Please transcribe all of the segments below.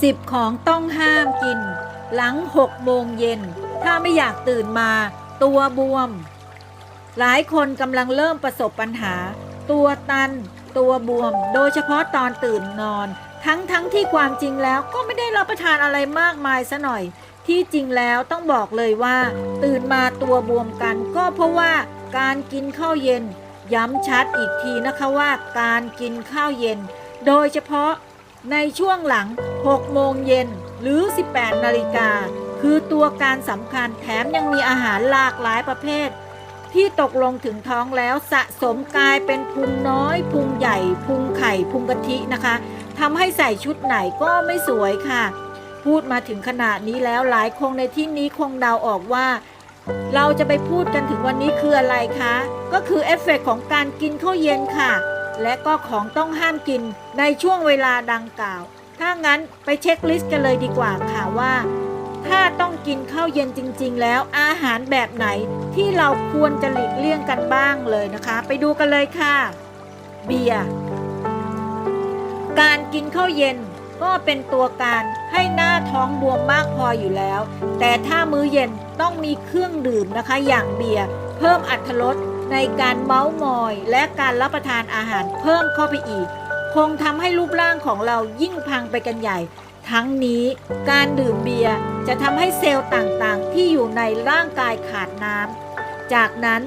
10 ของต้องห้ามกิน หลัง6โมงเย็น ถ้าไม่อยากตื่นมาตัวบวม หลายคนกำลังเริ่มประสบปัญหา ตัวตัน ตัวบวม โดยเฉพาะตอนตื่นนอน ทั้งทั้งที่ความจริงแล้วก็ไม่ได้รับประทานอะไรมากมายซะหน่อย ที่จริงแล้วต้องบอกเลยว่า ตื่นมาตัวบวมกัน ก็เพราะว่าการกินข้าวเย็น ย้ำชัดอีกทีนะคะว่าการกินข้าวเย็น โดยเฉพาะ ในช่วงหลัง 6 โมงเย็นหรือ 18 นาฬิกา คือตัวการสำคัญแถมยังมีอาหารหลากหลายประเภท ที่ตกลงถึงท้องแล้วสะสมกลายเป็นพุงน้อย พุงใหญ่ พุงไข่ พุงกะทินะคะทำให้ใส่ชุดไหนก็ไม่สวยค่ะ พูดมาถึงขนาดนี้แล้วหลายคงในที่นี้คงเดาออกว่า เราจะไปพูดกันถึงวันนี้คืออะไรคะ ก็คือเอฟเฟกต์ของการกินข้าวเย็นค่ะ และก็ของต้องห้ามกินในช่วงเวลาดังกล่าว ถ้างั้นไปเช็คลิสต์กันเลยดีกว่าค่ะว่า ถ้าต้องกินข้าวเย็นจริง ๆ แล้วอาหารแบบไหนที่เราควรจะหลีกเลี่ยงกันบ้างเลยนะคะ ไปดูกันเลยค่ะ เบียร์การกินข้าวเย็นก็เป็นตัวการให้หน้าท้องบวมมากพออยู่แล้ว แต่ถ้ามื้อเย็นต้องมีเครื่องดื่มนะคะ อย่างเบียร์เพิ่มอัตรส ในการเมาส์มอยและการรับประทานอาหารเพิ่มเข้าไปอีก คงทำให้รูปร่างของเรายิ่งพังไปกันใหญ่ ทั้งนี้การดื่มเบียร์จะทำให้เซลล์ต่างๆ ที่อยู่ในร่างกายขาดน้ำจากนั้น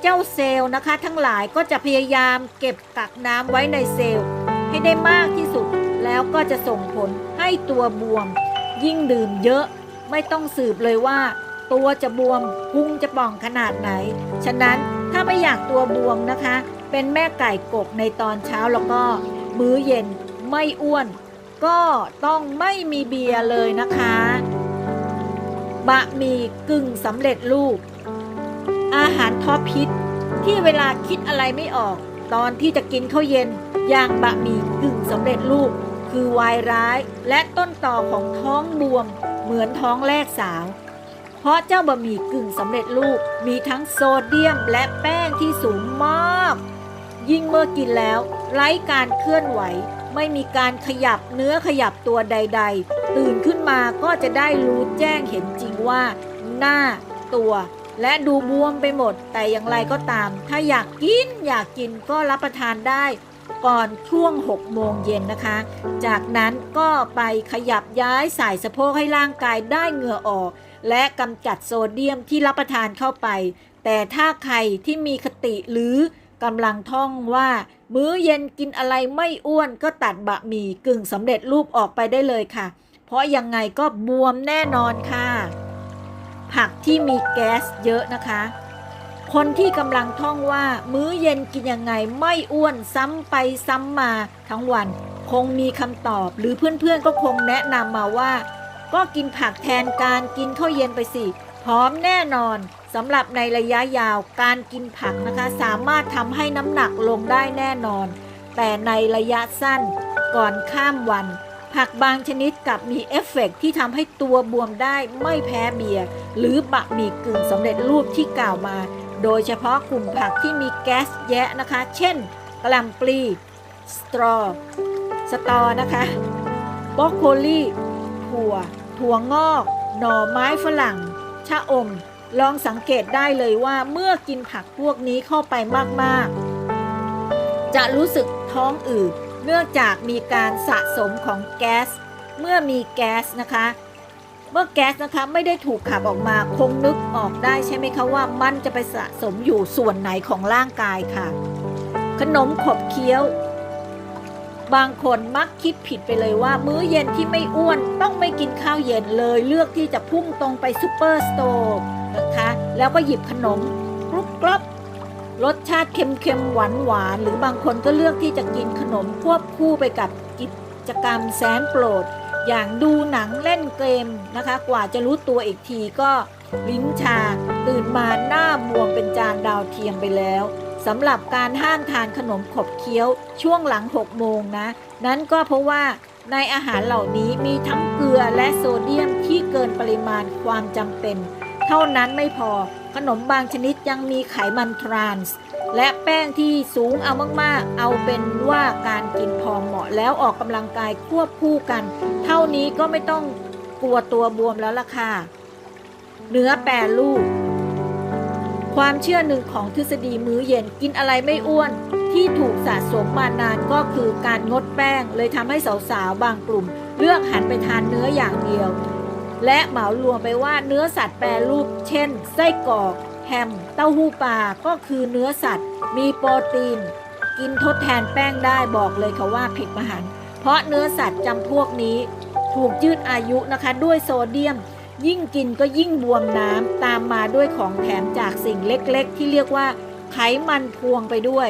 เจ้าเซลล์นะคะทั้งหลายก็จะพยายามเก็บกักน้ำไว้ในเซลล์ ให้ได้มากที่สุดแล้วก็จะส่งผลให้ตัวบวม ยิ่งดื่มเยอะไม่ต้องสืบเลยว่า ตัวจะบวมพุงจะป่องขนาดไหน ฉะนั้นถ้าไม่อยากตัวบวมนะคะ เป็นแม่ไก่กกในตอนเช้าแล้วก็ มื้อเย็นไม่อ้วน ก็ต้องไม่มีเบียร์เลยนะคะ บะหมี่กึ่งสำเร็จรูป อาหารท็อปฮิตที่เวลาคิดอะไรไม่ออก ตอนที่จะกินข้าวเย็นอย่างบะหมี่กึ่งสำเร็จรูป คือวายร้ายและต้นต่อของท้องบวม เหมือนท้องแรกสาว เพราะเจ้าบะหมี่กึ่งสำเร็จรูปมีทั้งโซเดียมและแป้งที่สูงมาก ยิ่งเมื่อกินแล้ว ไร้การเคลื่อนไหว ไม่มีการขยับเนื้อขยับตัวใด ๆ ตื่นขึ้นมาก็จะได้รู้แจ้งเห็นจริงว่า หน้า ตัว และดูบวมไปหมด แต่อย่างไรก็ตาม ถ้าอยากกินอยากกินก็รับประทานได้ก่อนช่วง 6 โมงเย็นนะคะ จากนั้นก็ไปขยับย้ายสายสะโพกให้ร่างกายได้เหงื่อออก และกำจัดโซเดียมที่รับประทานเข้าไป แต่ถ้าใครที่มีคติหรือกำลังท่องว่า มื้อเย็นกินอะไรไม่อ้วนก็ตัดบะหมี่กึ่งสำเร็จรูปออกไปได้เลยค่ะ เพราะยังไงก็บวมแน่นอนค่ะ ผักที่มีแก๊สเยอะนะคะ คนที่กำลังท่องว่า มื้อเย็นกินยังไงไม่อ้วนซ้ำไปซ้ำมาทั้งวัน คงมีคำตอบ หรือเพื่อนๆก็คงแนะนำมาว่า ก็กินผักแทนการกินข้าวเย็นไปสิพร้อมแน่นอนสำหรับในระยะยาวการกินผักนะคะสามารถทำให้น้ำหนักลงได้แน่นอน แต่ในระยะสั้นก่อนข้ามวัน ผักบางชนิดกลับมีเอฟเฟกต์ที่ทำให้ตัวบวมได้ไม่แพ้เบียร์หรือบะหมี่กึ่งสำเร็จรูปที่กล่าวมา โดยเฉพาะกลุ่มผักที่มีแก๊สแยะนะคะ เช่นกะล่ำปลีสตรอ สตอนะคะบรอกโคลีถั่ว ถั่วงอก หน่อไม้ฝรั่ง ชะอม ลองสังเกตได้เลยว่าเมื่อกินผักพวกนี้เข้าไปมากๆ จะรู้สึกท้องอืดเนื่องจากมีการสะสมของแก๊ส เมื่อมีแก๊สนะคะ เมื่อแก๊สนะคะไม่ได้ถูกขับออกมาคงนึกออกได้ใช่ไหมคะว่ามันจะไปสะสมอยู่ส่วนไหนของร่างกายค่ะ ขนมขบเคี้ยว บางคนมักคิดผิดไปเลยว่า มื้อเย็นที่ไม่อ้วนต้องไม่กินข้าวเย็นเลยเลือกที่จะพุ่งตรงไปซูเปอร์สโตร์นะคะแล้วก็หยิบขนมกรุบกรอบรสชาติเค็มๆหวานหวานหรือบางคนก็เลือกที่จะกินขนมควบคู่ไปกับกิจกรรมแสนโปรด อย่างดูหนังเล่นเกมนะคะ กว่าจะรู้ตัวอีกทีก็ลิ้นชา ตื่นมาหน้าบวมเป็นจานดาวเทียมไปแล้ว สำหรับการห้ามทานขนมขบเคี้ยวช่วงหลัง 6 โมงนะ นั้นก็เพราะว่าในอาหารเหล่านี้มีทั้งเกลือและโซเดียมที่เกินปริมาณความจำเป็น เท่านั้นไม่พอขนมบางชนิดยังมีไขมันทรานส์และแป้งที่สูงเอามากๆ เอาเป็นว่าการกินพอเหมาะแล้วออกกำลังกายควบคู่กัน เท่านี้ก็ไม่ต้องกลัวตัวบวมแล้วล่ะค่ะเนื้อแปรรูป ความเชื่อหนึ่งของทฤษฎีมื้อเย็นกินอะไรไม่อ้วน ที่ถูกสะสมมานานก็คือการงดแป้ง เลยทำให้สาวๆ บางกลุ่ม เลือกหันไปทานเนื้ออย่างเดียว และเหมารวมไปว่าเนื้อสัตว์แปรรูป เช่น ไส้กรอก แฮม เต้าหู้ปลาก็คือเนื้อสัตว์ มีโปรตีน กินทดแทนแป้งได้บอกเลยค่ะว่าผิดมหันเพราะเนื้อสัตว์จำพวกนี้ ถูกยืดอายุนะคะด้วยโซเดียม ยิ่งกินก็ยิ่งบวมน้ำตามมาด้วยของแถมจากสิ่งเล็กๆ ที่เรียกว่าไขมันพวงไปด้วย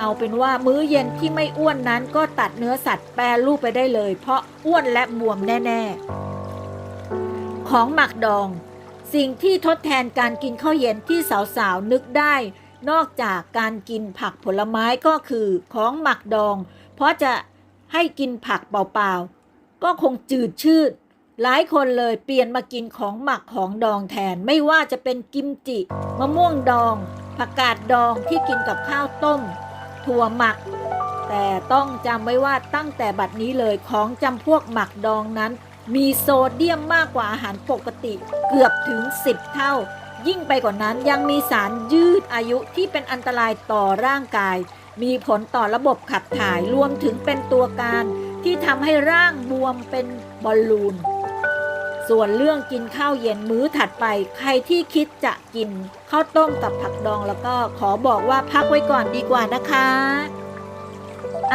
เอาเป็นว่ามื้อเย็นที่ไม่อ้วนนั้นก็ตัดเนื้อสัตว์แปรรูปไปได้เลย เพราะอ้วนและบวมแน่ๆ ของหมักดอง สิ่งที่ทดแทนการกินข้าวเย็นที่สาวๆนึกได้ นอกจากการกินผักผลไม้ก็คือของหมักดอง เพราะจะให้กินผักเปล่าๆก็คงจืดชืด หลายคนเลยเปลี่ยนมากินของหมักของดองแทนไม่ว่าจะเป็นกิมจิมะม่วงดอง ผักกาดดองที่กินกับข้าวต้ม ถั่วหมัก แต่ต้องจำไว้ว่าตั้งแต่บัดนี้เลยของจำพวกหมักดองนั้น มีโซเดียมมากกว่าอาหารปกติเกือบถึง 10 เท่า ยิ่งไปกว่านั้นยังมีสารยืดอายุที่เป็นอันตรายต่อร่างกาย มีผลต่อระบบขับถ่ายรวมถึงเป็นตัวการ ที่ทำให้ร่างบวมเป็นบอลลูน ส่วนเรื่องกินข้าวเย็นมื้อถัดไป ใครที่คิดจะกินข้าวต้มกับผักดองแล้วก็ขอบอกว่าพักไว้ก่อนดีกว่านะคะ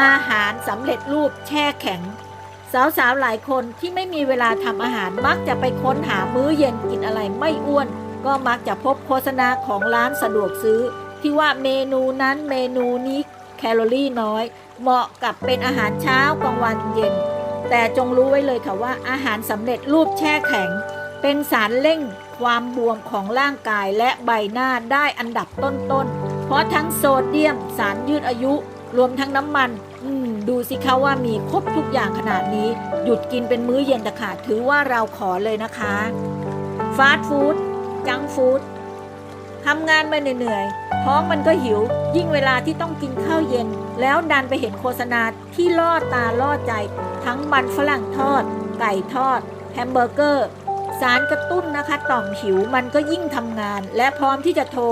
อาหารสำเร็จรูปแช่แข็ง สาวๆหลายคนที่ไม่มีเวลาทำอาหารมักจะไปค้นหามื้อเย็นกินอะไรไม่อ้วน ก็มักจะพบโฆษณาของร้านสะดวกซื้อ ที่ว่าเมนูนั้นเมนูนี้แคลอรี่น้อย เหมาะกับเป็นอาหารเช้ากลางวันเย็น แต่จงรู้ไว้เลยค่ะว่าอาหารสำเร็จรูปแช่แข็ง เป็นสารเร่งความบวมของร่างกายและใบหน้าได้อันดับต้นๆ เพราะทั้งโซเดียมสารยืดอายุ รวมทั้งน้ำมัน อืม ดูสิคะว่ามีครบทุกอย่างขนาดนี้ หยุดกินเป็นมื้อเย็นต่ค่ะถือว่าเราขอเลยนะคะ ฟาสต์ฟู้ดจังฟู้ดทำงานมาเหนื่อยๆ ท้องมันก็หิว ยิ่งเวลาที่ต้องกินข้าวเย็น แล้วดันไปเห็นโฆษณาที่ล่อตาล่อใจ ทั้งมันฝรั่งทอด ไก่ทอด แฮมเบอร์เกอร์ สารกระตุ้นนะคะต่อมหิวมันก็ยิ่งทำงาน และพร้อมที่จะโทร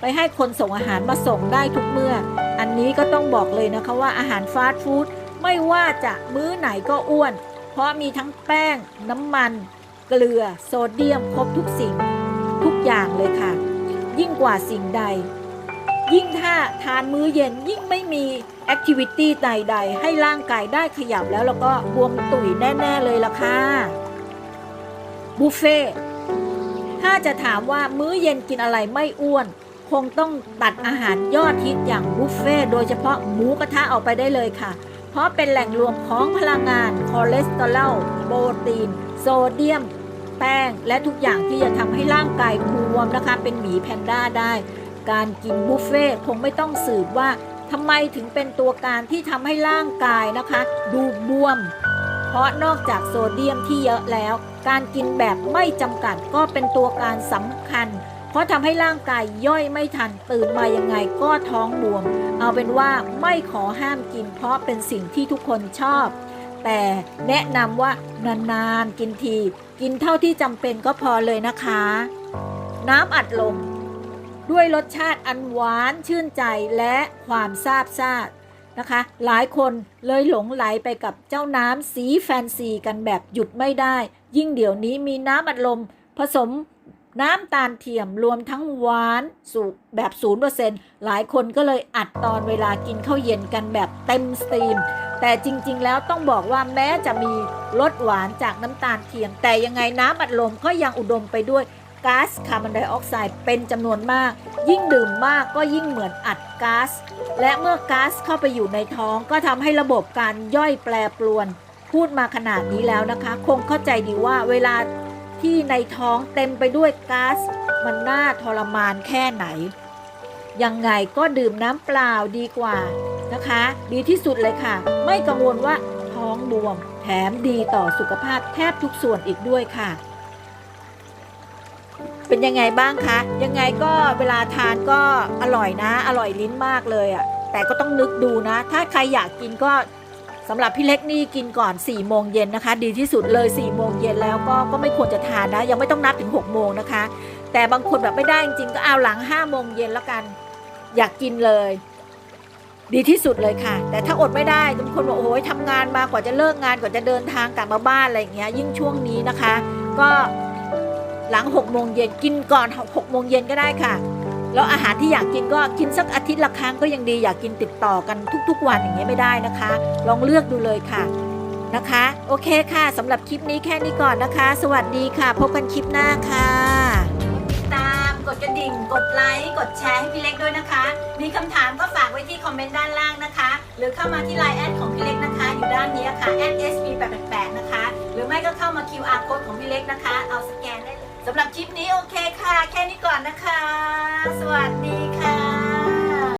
ไปให้คนส่งอาหารมาส่งได้ทุกเมื่อ อันนี้ก็ต้องบอกเลยนะคะว่าอาหารฟาสต์ฟู้ดไม่ว่าจะมื้อไหนก็อ้วน เพราะมีทั้งแป้ง น้ำมัน เกลือ โซเดียม ครบทุกสิ่ง ทุกอย่างเลยค่ะ ยิ่งกว่าสิ่งใด ยิ่งถ้าทานมื้อเย็นยิ่งไม่มีแอคทิวิตี้ใดๆ ให้ร่างกายได้ขยับแล้วแล้วก็บวมตุ๋ยแน่ ๆ เลยล่ะค่ะบุฟเฟ่ถ้าจะถามว่ามื้อเย็นกินอะไรไม่อ้วน คงต้องตัดอาหารยอดฮิตอย่างบุฟเฟ่โดยเฉพาะหมูกระทะออกไปได้เลยค่ะ เพราะเป็นแหล่งรวมของพลังงาน คอเลสเตอรอลโปรตีน โซเดียม แป้ง และทุกอย่างที่จะทำให้ร่างกายบวมนะคะ เป็นหมีแพนด้าได้ การกินบุฟเฟ่ต์คงไม่ต้องสืบว่าทำไมถึงเป็นตัวการที่ทำให้ร่างกายนะคะ ดูบวม เพราะนอกจากโซเดียมที่เยอะแล้ว การกินแบบไม่จำกัดก็เป็นตัวการสำคัญ เพราะทำให้ร่างกายย่อยไม่ทันตื่นมายังไงก็ท้องบวม เอาเป็นว่าไม่ขอห้ามกิน เพราะเป็นสิ่งที่ทุกคนชอบ แต่แนะนำว่านานๆกินที กินเท่าที่จำเป็นก็พอเลยนะคะ น้ำอัดลม ด้วยรสชาติอันหวานชื่นใจและความซาบซ่านะคะ หลายคนเลยหลงไหลไปกับเจ้าน้ำสีแฟนซีกันแบบหยุดไม่ได้ ยิ่งเดี๋ยวนี้มีน้ำอัดลมผสมน้ำตาลเทียมรวมทั้งหวานสูแบบศูนย์เปอร์เซ็นต์หลายคนก็เลยอัดตอนเวลากินข้าวเย็นกันแบบเต็มสตรีม แต่จริงๆ แล้วต้องบอกว่าแม้จะมีรสหวานจากน้ำตาลเทียม แต่ยังไงน้ำอัดลมก็ยังอุดมไปด้วย ก๊าซคาร์บอนไดออกไซด์เป็นจำนวนมาก ยิ่งดื่มมากก็ยิ่งเหมือนอัดก๊าซและเมื่อก๊าซเข้าไปอยู่ในท้องก็ทำให้ระบบการย่อยแปรปรวน พูดมาขนาดนี้แล้วนะคะ คงเข้าใจดีว่าเวลาที่ในท้องเต็มไปด้วยก๊าซมันน่าทรมานแค่ไหน ยังไงก็ดื่มน้ำเปล่าดีกว่านะคะ ดีที่สุดเลยค่ะ ไม่กังวลว่าท้องบวม แถมดีต่อสุขภาพแทบทุกส่วนอีกด้วยค่ะ เป็นยังไงบ้างคะ ยังไงก็เวลาทานก็อร่อยนะ อร่อยลิ้นมากเลยอะ่ะ แต่ก็ต้องนึกดูนะ ถ้าใครอยากกินก็สำหรับพี่เล็กนี่กินก่อน4ี่โมงเย็นนะคะ ดีที่สุดเลย4ี่โมงเย็นแล้วก็ก็ไม่ควรจะทานนะ ยังไม่ต้องนับถึง6กโมงนะคะ แต่บางคนแบบไม่ได้จริงๆก็เอาหลัง5้าโมงเย็นแล้วกัน อยากกินเลย ดีที่สุดเลยค่ะ แต่ถ้าอดไม่ได้บางคนบอกโอ้ยทำงานมากว่าจะเลิกงานกว่าจะเดินทางกลับมาบ้านอะไรอย่างเงี้ยยิ่งช่วงนี้นะคะ ก็ หลัง6กโมงเย็นกินก่อน6กโมงเย็นก็ได้ค่ะ แล้วอาหารที่อยากกินก็กินสักอาทิตย์ละครั้งก็ยังดีอยากกินติดต่อกันทุก ๆ วันอย่างเงี้ยไม่ได้นะคะ ลองเลือกดูเลยค่ะนะคะ โอเคค่ะสำหรับคลิปนี้แค่นี้ก่อนนะคะ สวัสดีค่ะ พบกันคลิปหน้าค่ะติดตามกดกระดิ่ง กดไลค์กดแชร์ให้พี่เล็กด้วยนะคะ มีคำถามก็ฝากไว้ที่คอมเมนต์ด้านล่างนะคะ หรือเข้ามาที่ไลน์แอดของพี่เล็กนะคะ อยู่ด้านนี้ค่ะ @sb888 นะคะ หรือไม่ก็เข้ามา QR code ของพี่เล็กนะคะ เอาสแกนได้เลย สำหรับคลิปนี้โอเคค่ะ แค่นี้ก่อนนะคะ สวัสดีค่ะ